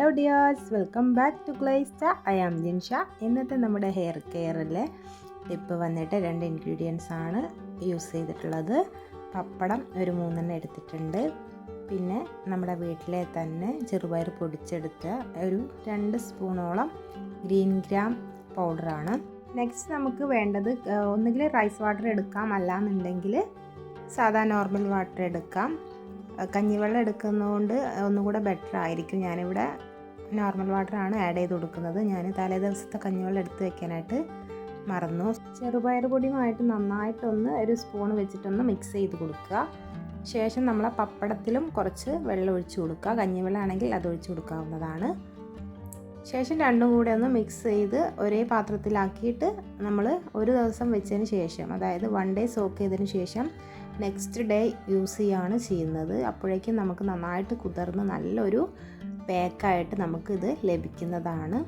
Dears welcome back to ഗ്ലൈസ്റ്റ I am Jinsha ഇന്നത്തെ നമ്മുടെ ഹെയർ കെയറിലെ ടിപ്പ് വന്നിട്ട് രണ്ട് ഇൻഗ്രീഡിയൻസ് ആണ് യൂസ് ചെയ്തിട്ടുള്ളത്. പപ്പടം ഒരു മൂന്നെണ്ണം എടുത്തിട്ടുണ്ട്. പിന്നെ നമ്മുടെ വീട്ടിലെ തന്നെ ചെറുപയർ പൊടിച്ചെടുത്ത ഒരു രണ്ട് സ്പൂണോളം ഗ്രീൻ ഗ്രാം പൗഡറാണ് നെക്സ്റ്റ് നമുക്ക് വേണ്ടത് ഒന്നുകിൽ റൈസ് വാട്ടർ എടുക്കാം. അല്ലാന്നുണ്ടെങ്കിൽ സാധാ നോർമൽ വാട്ടർ എടുക്കാം. കഞ്ഞിവെള്ളം എടുക്കുന്നതുകൊണ്ട് ഒന്നുകൂടെ ബെറ്റർ ആയിരിക്കും. ഞാനിവിടെ നോർമൽ വാട്ടറാണ് ആഡ് ചെയ്ത് കൊടുക്കുന്നത്. ഞാൻ തലേ ദിവസത്തെ കഞ്ഞിവെള്ളം എടുത്ത് വെക്കാനായിട്ട് മറന്നു. ചെറുപയർ പൊടിയുമായിട്ട് നന്നായിട്ടൊന്ന് ഒരു സ്പൂൺ വെച്ചിട്ടൊന്ന് മിക്സ് ചെയ്ത് കൊടുക്കുക. ശേഷം നമ്മൾ പപ്പടത്തിലും കുറച്ച് വെള്ളം ഒഴിച്ച് കൊടുക്കുക. കഞ്ഞിവെള്ളം ആണെങ്കിൽ അത് ഒഴിച്ച് കൊടുക്കാവുന്നതാണ്. ശേഷം രണ്ടും കൂടെ ഒന്ന് മിക്സ് ചെയ്ത് ഒരേ പാത്രത്തിലാക്കിയിട്ട് നമ്മൾ ഒരു ദിവസം വെച്ചതിന് ശേഷം അതായത് വൺ ഡേ സോക്ക് ചെയ്തതിന് ശേഷം നെക്സ്റ്റ് ഡേ യൂസ് ചെയ്യുകയാണ് ചെയ്യുന്നത്. അപ്പോഴേക്കും നമുക്ക് നന്നായിട്ട് കുതിർന്ന് നല്ലൊരു പാക്കായിട്ട് നമുക്കിത് ലഭിക്കുന്നതാണ്.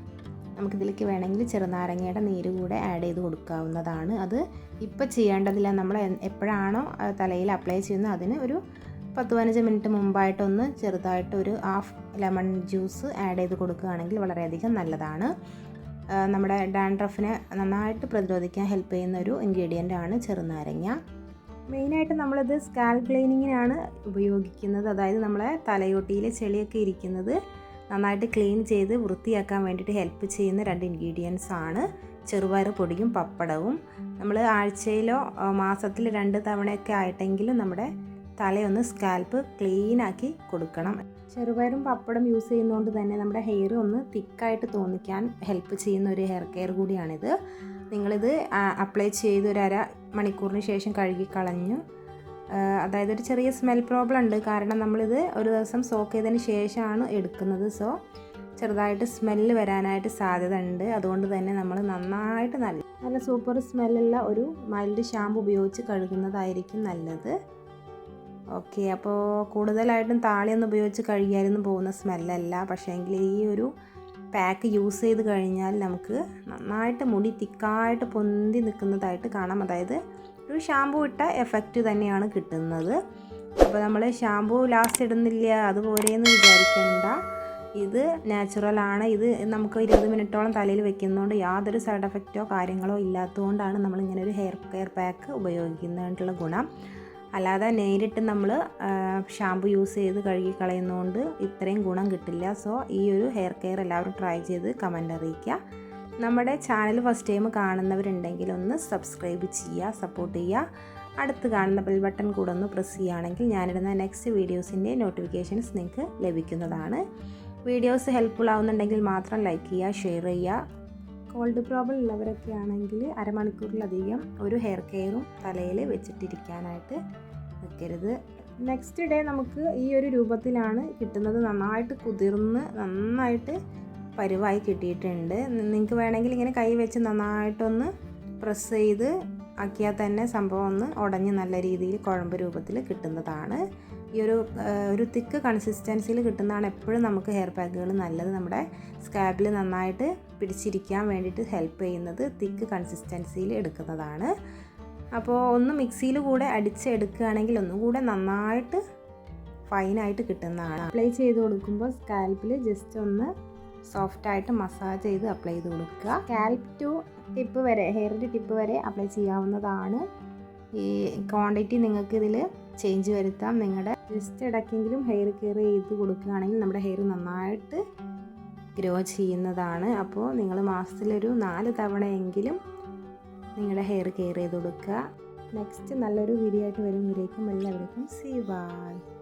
നമുക്കിതിലേക്ക് വേണമെങ്കിൽ ചെറുനാരങ്ങയുടെ നീര് കൂടെ ആഡ് ചെയ്ത് കൊടുക്കാവുന്നതാണ്. അത് ഇപ്പോൾ ചെയ്യേണ്ടതില്ല. നമ്മൾ എപ്പോഴാണോ തലയിൽ അപ്ലൈ ചെയ്യുന്നത് അതിന് ഒരു പത്ത് പതിനഞ്ച് മിനിറ്റ് മുമ്പായിട്ടൊന്ന് ചെറുതായിട്ട് ഒരു ഹാഫ് ലെമൺ ജ്യൂസ് ആഡ് ചെയ്ത് കൊടുക്കുകയാണെങ്കിൽ വളരെയധികം നല്ലതാണ്. നമ്മുടെ ഡാൻഡ്രഫിനെ നന്നായിട്ട് പ്രതിരോധിക്കാൻ ഹെൽപ്പ് ചെയ്യുന്ന ഒരു ഇൻഗ്രീഡിയന്റ് ആണ് ചെറുനാരങ്ങ. മെയിനായിട്ട് നമ്മളിത് സ്കാൽ ക്ലീനിങ്ങിനാണ് ഉപയോഗിക്കുന്നത്. അതായത് നമ്മളെ തലയോട്ടിയിൽ ചെളിയൊക്കെ ഇരിക്കുന്നത് നന്നായിട്ട് ക്ലീൻ ചെയ്ത് വൃത്തിയാക്കാൻ വേണ്ടിയിട്ട് ഹെൽപ്പ് ചെയ്യുന്ന രണ്ട് ഇൻഗ്രീഡിയൻസ് ആണ്. ചെറുപയർ പൊടിയും പപ്പടവും. നമ്മൾ ആഴ്ചയിലോ മാസത്തിൽ രണ്ട് തവണയൊക്കെ ആയിട്ടെങ്കിലും നമ്മുടെ തലയൊന്ന് സ്കാൽപ്പ് ക്ലീൻ ആക്കി കൊടുക്കണം. ചെറുപയറും പപ്പടം യൂസ് ചെയ്യുന്നതുകൊണ്ട് തന്നെ നമ്മുടെ ഹെയർ ഒന്ന് തിക്കായിട്ട് തോന്നിക്കാൻ ഹെൽപ്പ് ചെയ്യുന്ന ഒരു ഹെയർ കെയർ കൂടിയാണിത്. നിങ്ങളിത് അപ്ലൈ ചെയ്ത് ഒരു അര മണിക്കൂറിന് ശേഷം കഴുകി കളഞ്ഞു. അതായത് ഒരു ചെറിയ സ്മെൽ പ്രോബ്ലം ഉണ്ട്. കാരണം നമ്മളിത് ഒരു ദിവസം സോക്ക് ചെയ്തതിന് ശേഷമാണ് എടുക്കുന്നത്. സോ ചെറുതായിട്ട് സ്മെല്ല് വരാനായിട്ട് സാധ്യത ഉണ്ട് അതുകൊണ്ട് തന്നെ നമ്മൾ നന്നായിട്ട് നല്ല നല്ല സൂപ്പർ സ്മെല്ലുള്ള ഒരു മൈൽഡ് ഷാമ്പു ഉപയോഗിച്ച് കഴുകുന്നതായിരിക്കും നല്ലത്. ഓക്കെ അപ്പോൾ കൂടുതലായിട്ടും താളിയൊന്നും ഉപയോഗിച്ച് കഴുകിയാലൊന്നും പോകുന്ന സ്മെല്ലല്ല പക്ഷേ എങ്കിൽ ഈ ഒരു പാക്ക് യൂസ് ചെയ്ത് കഴിഞ്ഞാൽ നമുക്ക് നന്നായിട്ട് മുടി തിക്കായിട്ട് പൊന്തി നിൽക്കുന്നതായിട്ട് കാണാം. അതായത് ഒരു ഷാമ്പു ഇട്ട എഫക്റ്റ് തന്നെയാണ് കിട്ടുന്നത്. അപ്പോൾ നമ്മൾ ഷാമ്പു ലാസ്റ്റ് ഇടുന്നില്ല അതുപോലെയെന്ന് വിചാരിക്കേണ്ട. ഇത് നാച്ചുറലാണ് ഇത് നമുക്ക് ഇരുപത് മിനിറ്റോളം തലയിൽ വെക്കുന്നതുകൊണ്ട് യാതൊരു സൈഡ് എഫക്റ്റോ കാര്യങ്ങളോ ഇല്ലാത്തതുകൊണ്ടാണ് നമ്മൾ ഇങ്ങനെ ഒരു ഹെയർ കെയർ പാക്ക് ഉപയോഗിക്കുന്നതിനുള്ള ഗുണം. അല്ലാതെ നേരിട്ട് നമ്മൾ ഷാമ്പു യൂസ് ചെയ്ത് കഴുകി കളയുന്നതുകൊണ്ട് ഇത്രയും ഗുണം കിട്ടില്ല. സോ ഈ ഒരു ഹെയർ കെയർ എല്ലാവരും ട്രൈ ചെയ്ത് കമന്റ് അറിയിക്കുക. നമ്മുടെ ചാനൽ ഫസ്റ്റ് ടൈം കാണുന്നവരുണ്ടെങ്കിൽ ഒന്ന് സബ്സ്ക്രൈബ് ചെയ്യുക സപ്പോർട്ട് ചെയ്യുക. അടുത്ത് കാണുന്ന ബെൽ ബട്ടൺ കൂടെ ഒന്ന് പ്രസ് ചെയ്യുകയാണെങ്കിൽ ഞാനിടുന്ന നെക്സ്റ്റ് വീഡിയോസിന്റെ നോട്ടിഫിക്കേഷൻസ് നിങ്ങൾക്ക് ലഭിക്കുന്നതാണ്. വീഡിയോസ് ഹെൽപ്ഫുൾ ആവുന്നുണ്ടെങ്കിൽ മാത്രം ലൈക്ക് ചെയ്യുക ഷെയർ ചെയ്യുക. കോൾഡ് പ്രോബ്ലം ഉള്ളവരൊക്കെ ആണെങ്കിൽ അരമണിക്കൂറിലധികം ഒരു ഹെയർ കെയറും തലയിൽ വെച്ചിട്ടിരിക്കാനായിട്ട് വെക്കരുത് നെക്സ്റ്റ് ഡേ നമുക്ക് ഈ ഒരു രൂപത്തിലാണ് കിട്ടുന്നത്. നന്നായിട്ട് കുതിർന്ന് നന്നായിട്ട് പരുവായി കിട്ടിയിട്ടുണ്ട്. നിങ്ങൾക്ക് വേണമെങ്കിൽ ഇങ്ങനെ കൈ വെച്ച് നന്നായിട്ടൊന്ന് പ്രസ് ചെയ്ത് ആക്കിയാൽ തന്നെ സംഭവം ഒന്ന് ഉടഞ്ഞ് നല്ല രീതിയിൽ കുഴമ്പ് രൂപത്തിൽ കിട്ടുന്നതാണ്. ഈ ഒരു ഒരു തിക്ക് കൺസിസ്റ്റൻസിയിൽ കിട്ടുന്നതാണ് എപ്പോഴും നമുക്ക് ഹെയർ പാക്കുകൾ നല്ലത്. നമ്മുടെ സ്കാബിൽ നന്നായിട്ട് പിടിച്ചിരിക്കാൻ വേണ്ടിയിട്ട് ഹെൽപ്പ് ചെയ്യുന്നത് തിക്ക് കൺസിസ്റ്റൻസിയിൽ എടുക്കുന്നതാണ്. അപ്പോൾ ഒന്ന് മിക്സിയിൽ കൂടെ അടിച്ചെടുക്കുകയാണെങ്കിൽ ഒന്നും കൂടെ നന്നായിട്ട് ഫൈനായിട്ട് കിട്ടുന്നതാണ്. അപ്ലൈ ചെയ്ത് കൊടുക്കുമ്പോൾ സ്കാൽപ്പിൽ ജസ്റ്റ് ഒന്ന് സോഫ്റ്റായിട്ട് മസാജ് ചെയ്ത് അപ്ലൈ ചെയ്ത് കൊടുക്കുക. സ്കാൽപ്പ് ടു ടിപ്പ് വരെ ഹെയറിന്റെ ടിപ്പ് വരെ അപ്ലൈ ചെയ്യാവുന്നതാണ്. ഈ ക്വാണ്ടിറ്റി നിങ്ങൾക്ക് ഇതിൽ ചേഞ്ച് വരുത്താം. നിങ്ങളുടെ ജസ്റ്റ് ഇടയ്ക്കെങ്കിലും ഹെയർ കെയർ ചെയ്ത് കൊടുക്കുകയാണെങ്കിൽ നമ്മുടെ ഹെയർ നന്നായിട്ട് ഗ്രോ ചെയ്യുന്നതാണ്. അപ്പോൾ നിങ്ങൾ മാസത്തിലൊരു നാല് തവണയെങ്കിലും നിങ്ങളുടെ ഹെയർ കെയർ ചെയ്ത് കൊടുക്കുക. നെക്സ്റ്റ് നല്ലൊരു വീഡിയോ ആയിട്ട് വരുമ്പോഴേക്കും എല്ലാവർക്കും സീ ബൈ